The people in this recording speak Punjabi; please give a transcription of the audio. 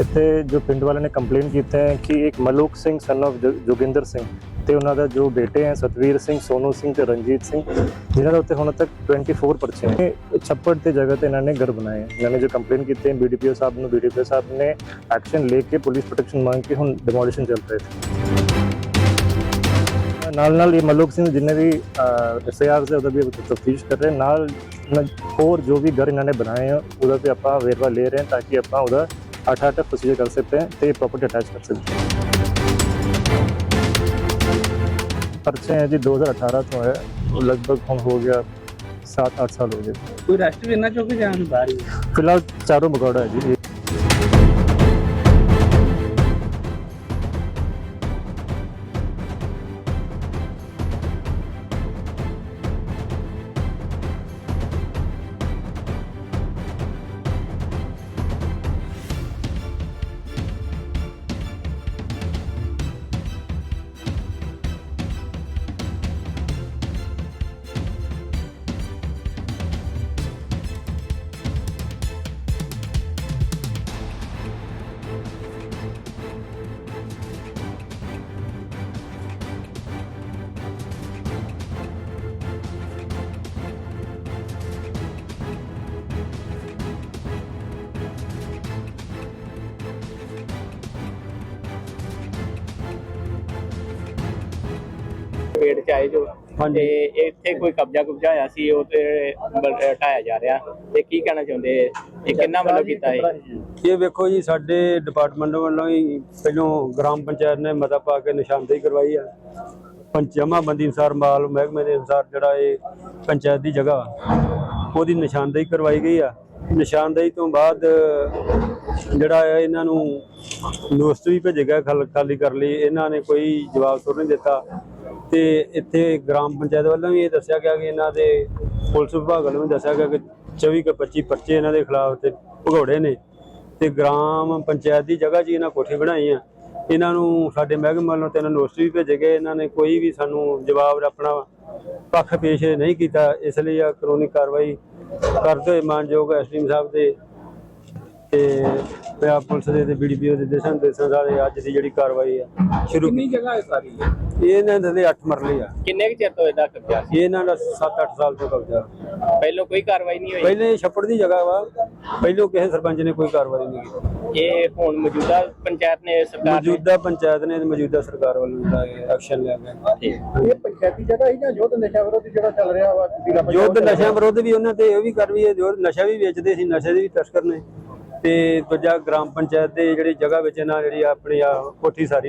ਇੱਥੇ ਜੋ ਪਿੰਡ ਵਾਲਿਆਂ ਨੇ ਕੰਪਲੇਨ ਕੀਤਾ ਹੈ ਕਿ ਇੱਕ ਮਲੂਕ ਸਿੰਘ ਸਨ of ਜੋ- ਜੋਗਿੰਦਰ ਸਿੰਘ ਤੇ ਉਹਨਾਂ ਦਾ ਜੋ ਬੇਟੇ ਹੈ ਸਤਵੀਰ ਸਿੰਘ, ਸੋਨੂ ਸਿੰਘ ਤੇ ਰਣਜੀਤ ਸਿੰਘ, ਜਿਨ੍ਹਾਂ ਦੇ ਉੱਤੇ ਹੁਣ ਤੱਕ 24 ਪਰਚੇ ਨੇ। ਛੱਪੜ ਤੇ ਜਗ੍ਹਾ ਤੇ ਇਹਨਾਂ ਨੇ ਘਰ ਬਣਾਏ ਇਹਨਾਂ ਨੇ ਜੋ ਕੰਪਲੇਨ ਕੀਤੀ ਹੈ ਬੀਡੀਪੀਓ ਸਾਹਿਬ ਨੂੰ ਬੀਡੀਪੀਓ ਸਾਹਿਬ ਨੇ ਐਕਸ਼ਨ ਲੈ ਕੇ ਪੁਲਿਸ ਪ੍ਰੋਟੈਕਸ਼ਨ ਮੰਗ ਕੇ ਹੁਣ ਡਿਮੋਲੀਸ਼ਨ ਚੱਲ ਰਹੇ ਹੈ ਨਾਲ ਨਾਲ ਇਹ ਮਲੂਕ ਸਿੰਘ ਜਿੰਨੇ ਵੀ ਐਸਆਰ ਦੇ ਉਹਦਾ ਵੀ ਤਫਤੀਸ਼ ਕਰ ਰਹੇ ਨਾਲ ਹੋਰ ਜੋ ਵੀ ਘਰ ਇਹਨਾਂ ਨੇ ਬਣਾਏ ਆ, ਉਹਦਾ 'ਤੇ ਆਪਾਂ ਵੇਰਵਾ ਲੈ ਰਹੇ ਹਾਂ ਤਾਂ ਕਿ ਆਪਾਂ ਉਹਦਾ हटा प्रोसीजर कर सकते हैं तो ये प्रॉपर्टी अटैच कर सकते हैं पर्चे हैं जी 2018 तो है लगभग हम हो गया सात आठ साल हो गए कोई राष्ट्रीय बिना चौकी जान बाहर फिलहाल चारों मकौड़ा है जी ਪੇੜ ਚ ਆਏ ਜੋ। ਤੇ ਇੱਥੇ ਕੋਈ ਕਬਜ਼ਾ ਕੁਬਜ਼ਾ ਹੋਇਆ ਸੀ ਉਹ ਤੇ ਹਟਾਇਆ ਜਾ ਰਿਹਾ। ਤੇ ਕੀ ਕਹਿਣਾ ਚਾਹੁੰਦੇ? ਇਹ ਕਿੰਨਾ ਵੱਲੋਂ ਕੀਤਾ ਹੈ ਇਹ ਵੇਖੋ ਜੀ ਸਾਡੇ ਡਿਪਾਰਟਮੈਂਟ ਵੱਲੋਂ ਹੀ ਪਹਿਲੋਂ ਗ੍ਰਾਮ ਪੰਚਾਇਤ ਨੇ ਮਤਾ ਪਾ ਕੇ ਨਿਸ਼ਾਨਦੇਹੀ ਕਰਵਾਈ ਆ। ਪੰਚਮਾ ਬੰਦੀ ਅਨੁਸਾਰ ਮਾਲ ਮਹਿਕਮੇ ਦੇ ਅਨੁਸਾਰ ਜਿਹੜਾ ਇਹ ਪੰਚਾਇਤ ਦੀ ਜਗ੍ਹਾ ਉਹਦੀ ਨਿਸ਼ਾਨਦੇਹੀ ਕਰਵਾਈ ਗਈ ਆ। ਨਿਸ਼ਾਨਦੇਹੀ ਤੋਂ ਬਾਅਦ ਜਿਹੜਾ ਹੈ ਇਹਨਾਂ ਨੂੰ ਨੋਟਿਸ ਵੀ ਭੇਜਿਆ ਖਾਲੀ ਕਰ ਲਈ। ਇਹਨਾਂ ਨੇ ਕੋਈ ਜਵਾਬ ਸੁਰ ਨਹੀਂ ਦਿੱਤਾ। ਤੇ ਇੱਥੇ ਗ੍ਰਾਮ ਪੰਚਾਇਤ ਵੱਲੋਂ ਵੀ ਇਹ ਦੱਸਿਆ ਗਿਆ ਕਿ ਇਹਨਾਂ ਦੇ ਪੁਲਿਸ ਵਿਭਾਗ ਵੱਲੋਂ ਵੀ ਦੱਸਿਆ ਗਿਆ ਕਿ 24 ਕੇ 25 ਪਰਚੇ ਇਹਨਾਂ ਦੇ ਖਿਲਾਫ ਤੇ ਭਗੌੜੇ ਨੇ। ਤੇ ਗ੍ਰਾਮ ਪੰਚਾਇਤ ਦੀ ਜਗ੍ਹਾ 'ਚ ਹੀ ਇਹਨਾਂ ਕੋਠੀ ਬਣਾਈ ਆ। ਇਹਨਾਂ ਨੂੰ ਸਾਡੇ ਮਹਿਕਮੇ ਵੱਲੋਂ ਤਿੰਨ ਨੋਟਿਸ ਵੀ ਭੇਜੇ ਗਏ। ਇਹਨਾਂ ਨੇ ਕੋਈ ਵੀ ਸਾਨੂੰ ਜਵਾਬ ਆਪਣਾ ਪੱਖ ਪੇਸ਼ ਨਹੀਂ ਕੀਤਾ। ਇਸ ਲਈ ਆ ਕਾਨੂੰਨੀ ਕਾਰਵਾਈ ਕਰਦੇ ਹੋਏ ਮਾਨਯੋਗ ਐਸਡੀਐਮ ਸਾਹਿਬ ਦੇ ਤੇ ਪੰਜਾਬ ਪੁਲਿਸ ਦੇ ਤੇ ਬੀਡੀਪੀਓ ਦੇ ਦਿਸ਼ਾ ਨਿਰਦੇਸ਼ਾਂ ਸਾਰੇ ਅੱਜ ਦੀ ਜਿਹੜੀ ਕਾਰਵਾਈ ਆ ਸ਼ੁਰੂ ਕਿੰਨੀ ਜਗ੍ਹਾ ਹੈ ਸਾਰੀ? ਇਹ ਇਹਨਾਂ ਦੇ 8 ਮਰਲੇ ਆ। ਕਿੰਨੇ ਕੁ ਚਿਰ ਤੋਂ ਇਹਦਾ ਕਬਜ਼ਾ ਸੀ? ਇਹ ਇਹਨਾਂ ਦਾ 7-8 ਸਾਲ ਤੋਂ ਕਬਜ਼ਾ। ਪਹਿਲੋਂ ਕੋਈ ਕਾਰਵਾਈ ਨਹੀਂ ਹੋਈ? ਪਹਿਲੇ ਛੱਪੜ ਦੀ ਜਗ੍ਹਾ ਵਾ ਪਹਿਲੋਂ ਕਿਸੇ ਸਰਪੰਚ ਨੇ ਕੋਈ ਕਾਰਵਾਈ ਨਹੀਂ ਕੀਤੀ। ਇਹ ਹੁਣ ਮੌਜੂਦਾ ਪੰਚਾਇਤ ਨੇ ਸਰਕਾਰ ਮੌਜੂਦਾ ਪੰਚਾਇਤ ਨੇ ਮੌਜੂਦਾ ਸਰਕਾਰ ਵੱਲੋਂ ਜਿਹੜਾ ਇਹ ਐਕਸ਼ਨ ਲਿਆ ਗਿਆ। ਇਹ ਪੰਚਾਇਤੀ ਜਗ੍ਹਾ ਹੀ ਨਾ ਯੁੱਧ ਨਸ਼ਾ ਵਿਰੋਧ ਜਿਹੜਾ ਚੱਲ ਰਿਹਾ ਵਾ? ਯੁੱਧ ਨਸ਼ਾ ਵਿਰੋਧ ਵੀ ਉਹਨਾਂ ਤੇ ਇਹ ਵੀ ਕਰ ਵੀ ਹੈ ਜੋ ਨਸ਼ਾ ਵੀ ਵੇਚਦੇ ਸੀ ਨਸ਼ੇ ਦੇ ਵੀ ਤਸਕਰ ਨੇ। ਤੇ ਦੂਜਾ ਗ੍ਰਾਮ ਪੰਚਾਇਤ ਦੇ ਜਿਹੜੀ ਜਗ੍ਹਾ ਵਿੱਚ ਇਹਨਾਂ ਜਿਹੜੀ ਆਪਣੀ ਆ ਕੋਠੀ ਸਾਰੀ